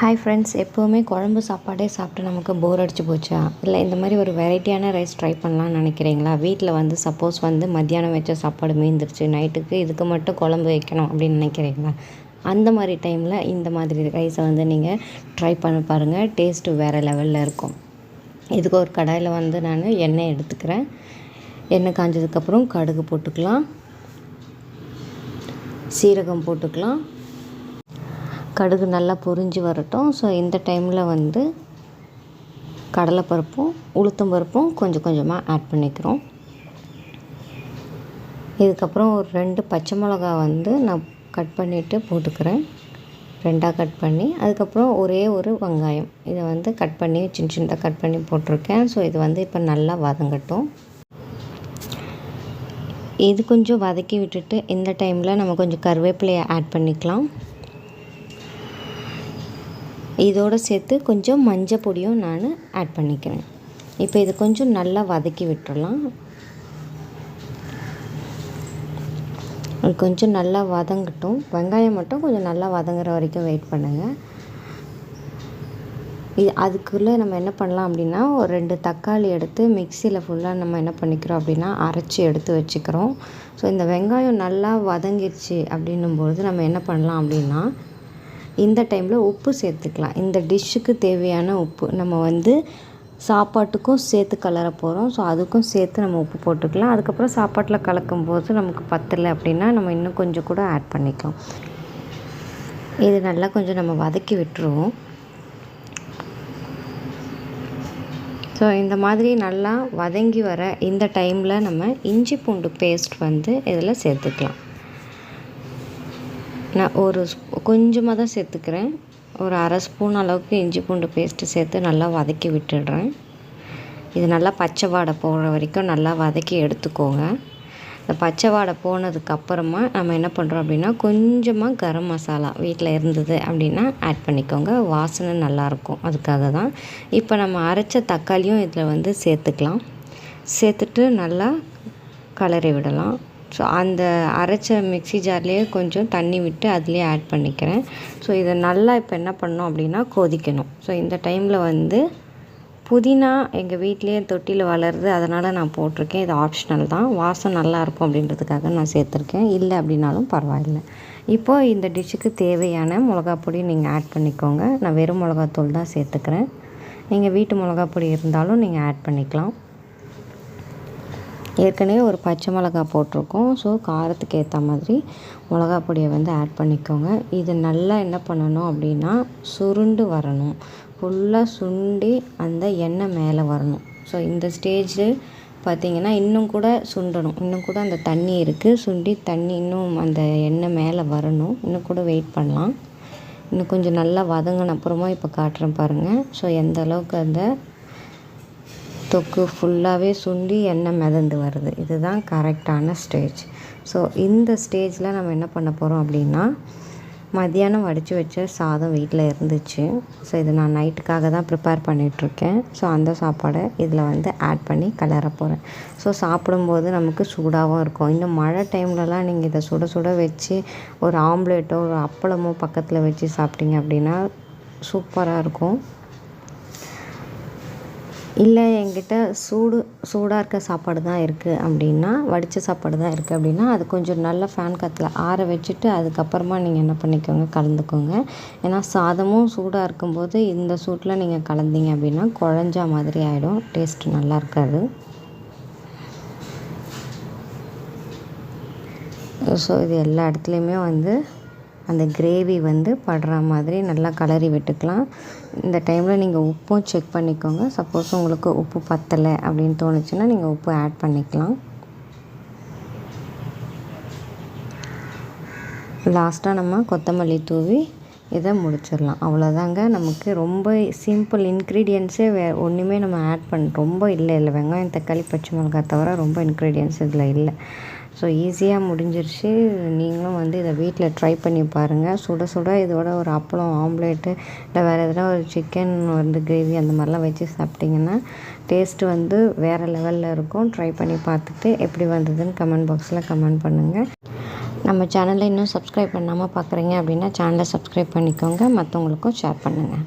Hi friends எப்போவுமே குழம்பு சாப்பாடே சாப்பிட்டு நமக்கு போர் அடிச்சு போச்சா? இல்லை இந்த மாதிரி ஒரு வெரைட்டியான ரைஸ் ட்ரை பண்ணலாம்னு நினைக்கிறீங்களா? வீட்டில் வந்து சப்போஸ் வந்து மத்தியானம் வச்ச சாப்பாடு மீந்துருச்சு நைட்டுக்கு இதுக்கு மட்டும் குழம்பு வைக்கணும் அப்படின்னு நினைக்கிறீங்களா? அந்த மாதிரி டைமில் இந்த மாதிரி ரைஸை வந்து நீங்கள் ட்ரை பண்ணி பாருங்கள் டேஸ்ட்டு வேறு லெவலில் இருக்கும். இதுக்கு ஒரு கடாயில் வந்து நான் எண்ணெய் எடுத்துக்கிறேன். எண்ணெய் காஞ்சதுக்கப்புறம் கடுகு போட்டுக்கலாம். சீரகம் போட்டுக்கலாம். கடுகு நல்லா பொரிஞ்சு வரட்டும். ஸோ இந்த டைமில் வந்து கடலைப்பருப்பும் உளுத்தம் பருப்பும் கொஞ்சம் கொஞ்சமாக ஆட் பண்ணிக்கிறோம். இதுக்கப்புறம் ஒரு ரெண்டு பச்சை மிளகா வந்து நான் கட் பண்ணிவிட்டு போட்டுக்கிறேன். ரெண்டாக கட் பண்ணி அதுக்கப்புறம் ஒரே ஒரு வெங்காயம். இதை வந்து கட் பண்ணி சின்ன சின்னதாக கட் பண்ணி போட்டிருக்கேன். ஸோ இது வந்து இப்போ நல்லா வதங்கட்டும். இது கொஞ்சம் வதக்கி விட்டுட்டு இந்த டைமில் நம்ம கொஞ்சம் கருவேப்பிலையை ஆட் பண்ணிக்கலாம். இதோடு சேர்த்து கொஞ்சம் மஞ்சள் பொடியும் நான் ஆட் பண்ணிக்கிறேன். இப்போ இது கொஞ்சம் நல்லா வதக்கி விட்டுறலாம். அது கொஞ்சம் நல்லா வதங்கட்டும். வெங்காயம் மட்டும் கொஞ்சம் நல்லா வதங்குற வரைக்கும் வெயிட் பண்ணுங்கள் இது அதுக்குள்ளே நம்ம என்ன பண்ணலாம் அப்படின்னா ஒரு ரெண்டு தக்காளி எடுத்து மிக்சியில் ஃபுல்லாக நம்ம என்ன பண்ணிக்கிறோம் அப்படின்னா அரைச்சி எடுத்து வச்சுக்கிறோம். ஸோ இந்த வெங்காயம் நல்லா வதங்கிடுச்சு அப்படின்னும்பொழுது நம்ம என்ன பண்ணலாம் அப்படின்னா இந்த டைமில் உப்பு சேர்த்துக்கலாம். இந்த டிஷ்ஷுக்கு தேவையான உப்பு. நம்ம வந்து சாப்பாட்டுக்கும் சேர்த்து கலர போகிறோம் ஸோ அதுக்கும் சேர்த்து நம்ம உப்பு போட்டுக்கலாம். அதுக்கப்புறம் சாப்பாட்டில் கலக்கும் போது நமக்கு பத்தலை அப்படின்னா நம்ம இன்னும் கொஞ்சம் கூட ஆட் பண்ணிக்கலாம். இது நல்லா கொஞ்சம் நம்ம வதக்கி விட்டுருவோம். ஸோ இந்த மாதிரி நல்லா வதங்கி வர இந்த டைமில் நம்ம இஞ்சி பூண்டு பேஸ்ட் வந்து இதில் சேர்த்துக்கலாம். நான் ஒரு கொஞ்சமாக தான் சேர்த்துக்கிறேன். ஒரு அரை ஸ்பூன் அளவுக்கு இஞ்சி பூண்டு பேஸ்ட்டு சேர்த்து நல்லா வதக்கி விட்டுடுறேன். இது நல்லா பச்சை வாடை போகிற வரைக்கும் நல்லா வதக்கி எடுத்துக்கோங்க. இந்த பச்சை வாடை போனதுக்கப்புறமா நம்ம என்ன பண்ணுறோம் அப்படின்னா கொஞ்சமாக கரம் மசாலா வீட்டில் இருந்தது அப்படின்னா ஆட் பண்ணிக்கோங்க. வாசனை நல்லாயிருக்கும் அதுக்காக தான். இப்போ நம்ம அரைச்ச தக்காளியும் இதில் வந்து சேர்த்துக்கலாம். சேர்த்துட்டு நல்லா கலரி விடலாம். ஸோ அந்த அரைச்ச மிக்சி ஜார்லேயே கொஞ்சம் தண்ணி விட்டு அதுலேயே ஆட் பண்ணிக்கிறேன். ஸோ இதை நல்லா இப்போ என்ன பண்ணோம் அப்படின்னா கொதிக்கணும். ஸோ இந்த டைமில் வந்து புதினா எங்கள் வீட்லேயே தொட்டியில் வளருது அதனால் நான் போட்டிருக்கேன். இது ஆப்ஷனல் தான். வாசம் நல்லா இருக்கும் அப்படின்றதுக்காக நான் சேர்த்துருக்கேன். இல்லை அப்படின்னாலும் பரவாயில்லை. இப்போது இந்த டிஷ்ஷுக்கு தேவையான மிளகா பொடி நீங்கள் ஆட் பண்ணிக்கோங்க. நான் வெறும் மிளகாத்தூள் தான் சேர்த்துக்கிறேன். நீங்கள் வீட்டு மிளகா பொடி இருந்தாலும் நீங்கள் ஆட் பண்ணிக்கலாம். ஏற்கனவே ஒரு பச்சை மிளகா போட்டிருக்கோம். ஸோ காரத்துக்கு ஏற்ற மாதிரி மிளகா பொடியை வந்து ஆட் பண்ணிக்கோங்க. இது நல்லா என்ன பண்ணணும் அப்படின்னா சுருண்டு வரணும். ஃபுல்லாக சுண்டி அந்த எண்ணெய் மேலே வரணும். ஸோ இந்த ஸ்டேஜில் பார்த்திங்கன்னா இன்னும் கூட சுண்டணும். இன்னும் கூட அந்த தண்ணி இருக்குது சுண்டி தண்ணி இன்னும் அந்த எண்ணெய் மேலே வரணும். இன்னும் கூட வெயிட் பண்ணலாம். இன்னும் கொஞ்சம் நல்லா வதங்கின அப்புறமா இப்போ காட்டுறேன் பாருங்கள் ஸோ எந்த அளவுக்கு அந்த தொக்கு ஃபுல்லாகவே சுண்டி எண்ணெய் மிதந்து வருது. இதுதான் கரெக்டான ஸ்டேஜ் ஸோ இந்த ஸ்டேஜில் நம்ம என்ன பண்ண போகிறோம் அப்படின்னா மத்தியானம் வடித்து வச்ச சாதம் வீட்டில் இருந்துச்சு. ஸோ இது நான் நைட்டுக்காக தான் ப்ரிப்பேர் பண்ணிகிட்ருக்கேன் ஸோ அந்த சாப்பாடை இதில் வந்து ஆட் பண்ணி கலர போகிறேன் ஸோ சாப்பிடும்போது நமக்கு சூடாகவும் இருக்கும். இந்த மழை டைம்லலாம் நீங்கள் இதை சுட சுட வச்சு ஒரு ஆம்லேட்டோ ஒரு அப்பளமோ பக்கத்தில் வச்சு சாப்பிட்டீங்க அப்படின்னா சூப்பராக இருக்கும். இல்லை என்கிட்ட சூடு சூடாக இருக்க சாப்பாடு தான் இருக்குது அப்படின்னா வடித்த சாப்பாடு தான் இருக்குது அப்படின்னா அது கொஞ்சம் நல்ல ஃபேன் காற்றுல ஆற வச்சுட்டு அதுக்கப்புறமா நீங்கள் என்ன பண்ணிக்கோங்க கலந்துக்கோங்க. ஏன்னா சாதமும் சூடாக இருக்கும்போது இந்த சூட்டில் நீங்கள் கலந்தீங்க அப்படின்னா குழஞ்சா மாதிரி ஆகிடும் டேஸ்ட் நல்லா இருக்காது. ஸோ இது எல்லா இடத்துலையுமே வந்து அந்த கிரேவி வந்து படுற மாதிரி நல்லா கலரி விட்டுக்கலாம். இந்த டைமில் நீங்கள் உப்பும் செக் பண்ணிக்கோங்க. சப்போஸ் உங்களுக்கு உப்பு பத்தலை அப்படின்னு தோணுச்சுன்னா நீங்கள் உப்பு ஆட் பண்ணிக்கலாம். லாஸ்ட்டாக நம்ம கொத்தமல்லி தூவி இதை முடிச்சிடலாம். அவ்வளோதாங்க நமக்கு ரொம்ப சிம்பிள் இன்க்ரீடியன்ஸே வே ஒன்றுமே நம்ம ஆட் பண்ண ரொம்ப இல்லை இல்லை. வெங்காயம் தக்காளி பச்சை மிளகாய் தவிர ரொம்ப இன்க்ரீடியன்ஸ் இதில் இல்லை. ஸோ ஈஸியாக முடிஞ்சிருச்சு. நீங்களும் வந்து இதை வீட்டில் ட்ரை பண்ணி பாருங்கள் சுட சுட இதோட ஒரு அப்பளம் ஆம்லேட்டு இல்லை வேறு எதனா ஒரு சிக்கன் வந்து கிரேவி அந்த மாதிரிலாம் வச்சு சாப்பிட்டிங்கன்னா டேஸ்ட்டு வந்து வேறு லெவலில் இருக்கும். ட்ரை பண்ணி பார்த்துட்டு எப்படி வந்ததுன்னு கமெண்ட் பாக்ஸில் கமெண்ட் பண்ணுங்கள் நம்ம சேனலை இன்னும் சப்ஸ்கிரைப் பண்ணாமல் பார்க்குறீங்க அப்படின்னா சேனலை சப்ஸ்கிரைப் பண்ணிக்கோங்க. மற்றவங்களுக்கும் ஷேர் பண்ணுங்கள்